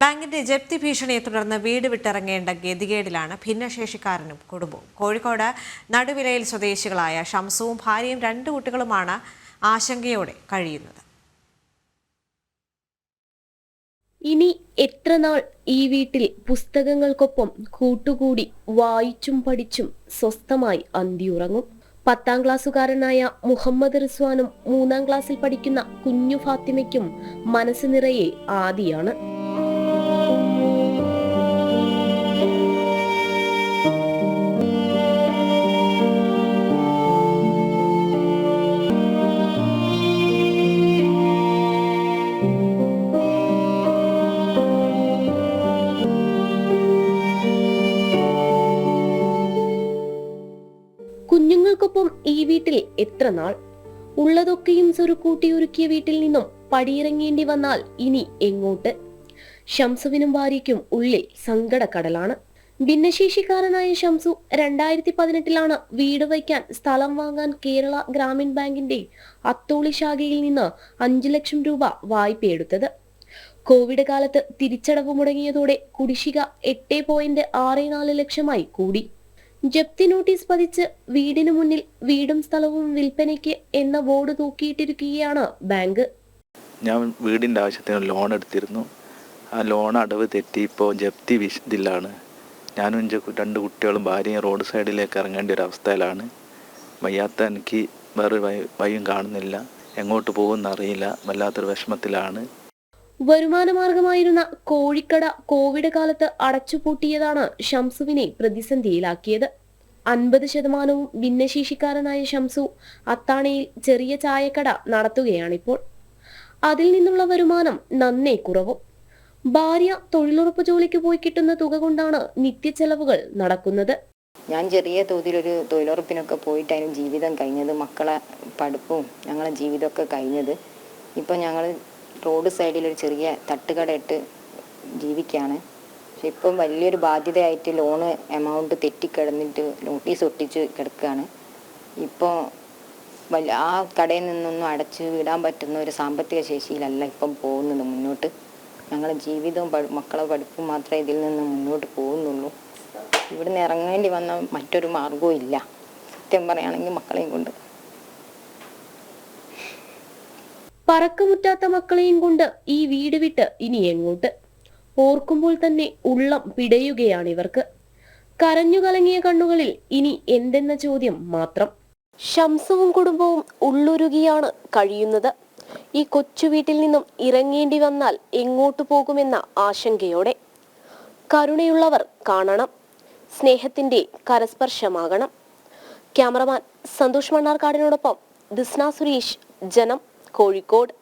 ബാങ്കിന്റെ ജപ്തി ഭീഷണിയെ തുടർന്ന് വീട് വിട്ടിറങ്ങേണ്ട ഗതികേടിലാണ് ഭിന്നശേഷിക്കാരനും കുടുംബവും. കോഴിക്കോട് നടുവിലയിൽ സ്വദേശികളായ ഷംസുവും ഭാര്യയും രണ്ട് കുട്ടികളുമാണ് ആശങ്കയോടെ കഴിയുന്നത്. ഇനി എത്ര നാൾ ഈ വീട്ടിൽ പുസ്തകങ്ങൾക്കൊപ്പം കൂട്ടുകൂടി വായിച്ചും പഠിച്ചും സ്വസ്ഥമായി അന്തിയുറങ്ങും? പത്താം ക്ലാസ്സുകാരനായ മുഹമ്മദ് റിസ്വാനും മൂന്നാം ക്ലാസ്സിൽ പഠിക്കുന്ന കുഞ്ഞു ഫാത്തിമയ്ക്കും മനസ്സ് നിറയെ ആദിയാണ്. കുഞ്ഞുങ്ങൾക്കൊപ്പം ഈ വീട്ടിൽ എത്ര നാൾ? ഉള്ളതൊക്കെയും സ്വരുക്കൂട്ടി ഒരുക്കിയ വീട്ടിൽ നിന്നും പടിയിറങ്ങേണ്ടി വന്നാൽ ഇനി എങ്ങോട്ട്? ഷംസുവിനും ഭാര്യയ്ക്കും ഉള്ളിൽ സങ്കടക്കടലാണ്. ഭിന്നശേഷിക്കാരനായ ഷംസു രണ്ടായിരത്തി പതിനെട്ടിലാണ് വീട് വയ്ക്കാൻ സ്ഥലം വാങ്ങാൻ കേരള ഗ്രാമീൺ ബാങ്കിന്റെ അത്തോളി ശാഖയിൽ നിന്ന് അഞ്ചു ലക്ഷം രൂപ വായ്പ എടുത്തത്. കോവിഡ് കാലത്ത് തിരിച്ചടവ് മുടങ്ങിയതോടെ കുടിശ്ശിക എട്ട് പോയിന്റ് ആറ് നാല് ലക്ഷമായി കൂടി. ജപ്തി നോട്ടീസ് പതിച്ച് വീടിനു മുന്നിൽ വീടും സ്ഥലവും വിൽപ്പനയ്ക്ക് എന്ന ബോർഡ് തൂക്കിയിട്ടിരിക്കുകയാണ് ബാങ്ക്. ഞാൻ വീടിന്റെ ആവശ്യത്തിന് ലോൺ എടുത്തിരുന്നു. ആ ലോൺ അടവ് തെറ്റി ഇപ്പോൾ ജപ്തി വിശദിലാണ് ഞാനും രണ്ട് കുട്ടികളും ഭാര്യയും റോഡ് സൈഡിലേക്ക് ഇറങ്ങേണ്ട ഒരു അവസ്ഥയിലാണ്. വയ്യാത്ത എനിക്ക് വേറൊരു വഴി വഴിയും കാണുന്നില്ല. എങ്ങോട്ട് പോകുമെന്ന് അറിയില്ല. വല്ലാത്തൊരു വിഷമത്തിലാണ്. വരുമാനമാർഗമായിരുന്ന കോഴിക്കട കോവിഡ് കാലത്ത് അടച്ചുപൂട്ടിയതാണ് ഷംസുവിനെ പ്രതിസന്ധിയിലാക്കിയത്. അൻപത് ശതമാനവും ഭിന്നശേഷിക്കാരനായ ഷംസു അത്താണിയിൽ ചെറിയ ചായക്കട നടത്തുകയാണിപ്പോൾ. അതിൽ നിന്നുള്ള വരുമാനം നന്നേ കുറവും. ഭാര്യ തൊഴിലുറപ്പ് ജോലിക്ക് പോയി കിട്ടുന്ന തുക കൊണ്ടാണ് നിത്യച്ചെലവുകൾ നടക്കുന്നത്. ഞാൻ ചെറിയ തോതിൽ ഒരു തൊഴിലുറപ്പിനൊക്കെ പോയിട്ടായിരുന്നു ജീവിതം കഴിഞ്ഞത് മക്കളെ പഠിപ്പും ഞങ്ങളെ ജീവിതമൊക്കെ കഴിഞ്ഞത്. ഇപ്പം ഞങ്ങൾ റോഡ് സൈഡിൽ ഒരു ചെറിയ തട്ടുകട ഇട്ട് ജീവിക്കുകയാണ്. പക്ഷെ ഇപ്പം വലിയൊരു ബാധ്യതയായിട്ട് ലോണ് എമൗണ്ട് തെറ്റിക്കിടന്നിട്ട് നോട്ടീസ് ഒട്ടിച്ച് കിടക്കുകയാണ്. ഇപ്പോൾ വല്ല ആ കടയിൽ നിന്നൊന്നും അടച്ചു വിടാൻ പറ്റുന്ന ഒരു സാമ്പത്തിക ശേഷിയിലല്ല ഇപ്പം പോകുന്നത് മുന്നോട്ട്. ഞങ്ങളുടെ ജീവിതവും മക്കളെ പഠിപ്പും മാത്രമേ ഇതിൽ നിന്ന് മുന്നോട്ട് പോകുന്നുള്ളൂ. ഇവിടുന്ന് ഇറങ്ങേണ്ടി വന്ന മറ്റൊരു മാർഗവും ഇല്ല. സത്യം പറയുകയാണെങ്കിൽ മക്കളെയും കൊണ്ട് പറക്കമുറ്റാത്ത മക്കളെയും കൊണ്ട് ഈ വീട് വിട്ട് ഇനി എങ്ങോട്ട്? ഓർക്കുമ്പോൾ തന്നെ ഉള്ളം പിടയുകയാണിവർക്ക് കരഞ്ഞു കലങ്ങിയ കണ്ണുകളിൽ ഇനി എന്തെന്ന ചോദ്യം മാത്രം. ശംസവും കുടുംബവും ഉള്ളുരുകിയാണ് കഴിയുന്നത്. ഈ കൊച്ചു വീട്ടിൽ നിന്നും ഇറങ്ങേണ്ടി വന്നാൽ എങ്ങോട്ടു പോകുമെന്ന ആശങ്കയോടെ. കരുണയുള്ളവർ കാണണം. സ്നേഹത്തിന്റെ കരസ്പർശമാകണം. ക്യാമറമാൻ സന്തോഷ് മണ്ണാർക്കാടിനോടൊപ്പം ദിസ്ന സുരേഷ് ജനം. കോഴിക്കോട്